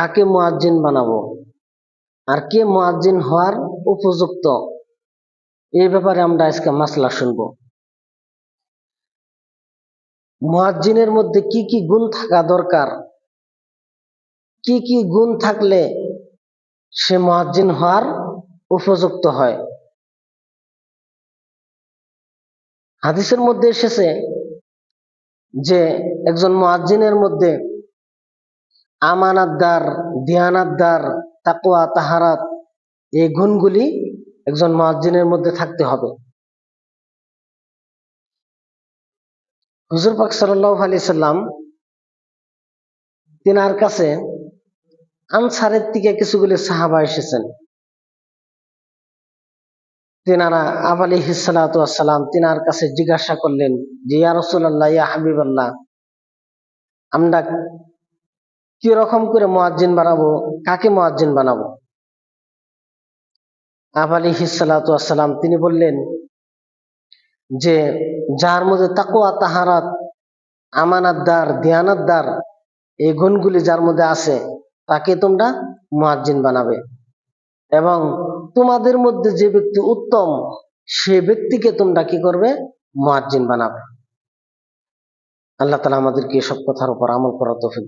কাকে মুয়াজ্জিন বানাবো? আর কে মুয়াজ্জিন হওয়ার উপযুক্ত? এই ব্যাপারে আমরা আজকে মাসলা শুনব। মুয়াজ্জিনের মধ্যে কি কি গুণ থাকা দরকার? কি কি গুণ থাকলে সে মুয়াজ্জিন হওয়ার উপযুক্ত হয়? হাদিসের মধ্যে এসেছে যে একজন মুয়াজ্জিনের মধ্যে আমানাতদার, দিয়ানাতদার, তাকওয়া, তাহারাত, এই গুণগুলি একজন মুয়াজ্জিনের মধ্যে থাকতে হবে। হুজুর পাক সাল্লাল্লাহু আলাইহি সাল্লাম তিনার কাছে আনসারের থেকে কিছুগুলি সাহাবা এসেছেন। তিনারা আব আলী হিসালাম তিনার কাছে জিজ্ঞাসা করলেন যে, ইয়া রসুল্লাহ ইয়া হাবিবাল্লাহ, আমরা কি রকম করে মোয়াজ্জিন বানাবো? কাকে মোয়াজ্জিন বানাবো? আব আলী হিসালাম তিনি বললেন যে, যার মধ্যে তাকুয়া তাহারাত আমানাতদার দিয়ানাতদার এই গুণগুলি যার মধ্যে আছে, তাকে তোমরা মুয়াজ্জিন বানাবে। এবং তোমাদের মধ্যে যে ব্যক্তি উত্তম, সে ব্যক্তিকে তোমরা কি করবে? মুয়াজ্জিন বানাবে। আল্লাহ তালা আমাদেরকে এসব কথার উপর আমল করা তৌফিক